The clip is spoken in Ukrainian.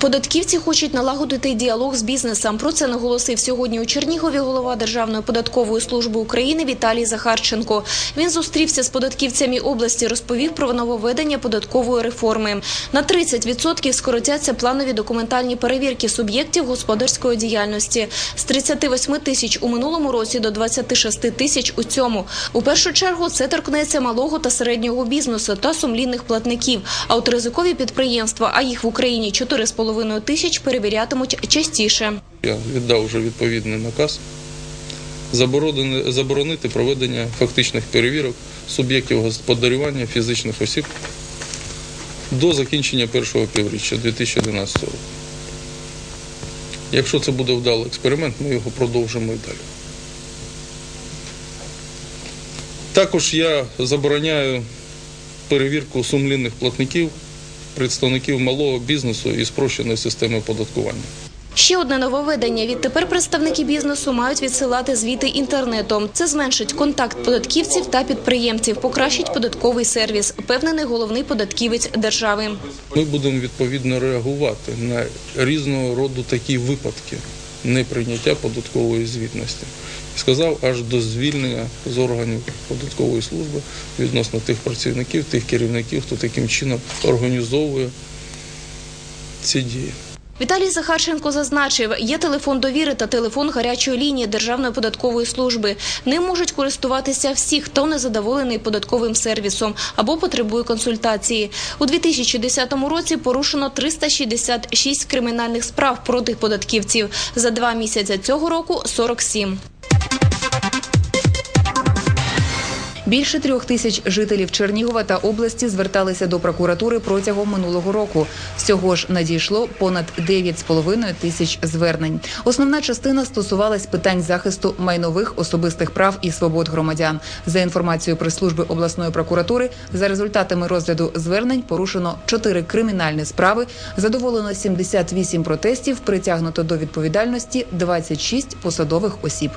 Податківці хочуть налагодити діалог з бізнесом. Про це наголосив сьогодні у Чернігові голова Державної податкової служби України Віталій Захарченко. Він зустрівся з податківцями області, розповів про нововведення податкової реформи. На 30% скоротяться планові документальні перевірки суб'єктів господарської діяльності з 38 тисяч у минулому році до 26 тисяч у цьому. У першу чергу це торкнеться малого та середнього бізнесу та сумлінних платників. А от ризикові підприємства, а їх в Україні 4,5 тисяч, перевірятимуть частіше. Я віддав вже відповідний наказ заборонити проведення фактичних перевірок суб'єктів господарювання фізичних осіб до закінчення першого півріччя 2011 року. Якщо це буде вдалий експеримент, ми його продовжимо і далі. Також я забороняю перевірку сумлінних платників, представників малого бізнесу і спрощеної системи оподаткування. Ще одне нововведення. Відтепер представники бізнесу мають відсилати звіти інтернетом. Це зменшить контакт податківців та підприємців, покращить податковий сервіс, впевнений головний податківець держави. Ми будемо відповідно реагувати на різного роду такі випадки неприйняття податкової звітності. Сказав аж до звільнення з органів податкової служби відносно тих працівників, тих керівників, хто таким чином організовує ці дії. Віталій Захарченко зазначив, є телефон довіри та телефон гарячої лінії Державної податкової служби. Ним можуть користуватися всі, хто не задоволений податковим сервісом або потребує консультації. У 2010 році порушено 366 кримінальних справ проти податківців. За два місяці цього року – 47. Більше трьох тисяч жителів Чернігова та області зверталися до прокуратури протягом минулого року. Всього ж надійшло понад 9,5 тисяч звернень. Основна частина стосувалась питань захисту майнових особистих прав і свобод громадян. За інформацією прес-служби обласної прокуратури, за результатами розгляду звернень порушено 4 кримінальні справи, задоволено 78 протестів, притягнуто до відповідальності 26 посадових осіб.